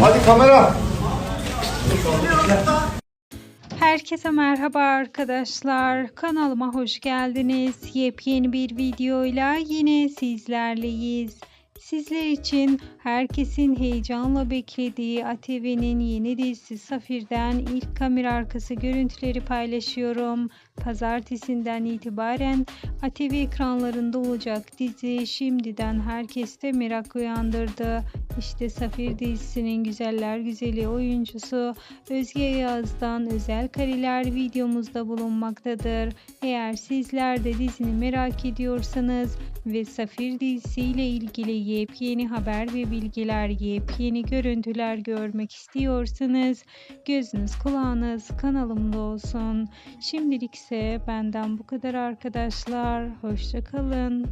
Hadi kamera. Herkese merhaba arkadaşlar. Kanalıma hoş geldiniz. Yepyeni bir videoyla yine sizlerleyiz. Sizler için herkesin heyecanla beklediği ATV'nin yeni dizisi Safir'den ilk kamera arkası görüntüleri paylaşıyorum. Pazartesinden itibaren ATV ekranlarında olacak dizi şimdiden herkeste merak uyandırdı. İşte Safir dizisinin güzeller güzeli oyuncusu Özge Yağız'dan özel kareler videomuzda bulunmaktadır. Eğer sizler de dizini merak ediyorsanız ve Safir dizisiyle ilgili yepyeni haber ve bilgiler, yepyeni görüntüler görmek istiyorsanız gözünüz kulağınız kanalımda olsun. Şimdilik ise benden bu kadar arkadaşlar. Hoşçakalın.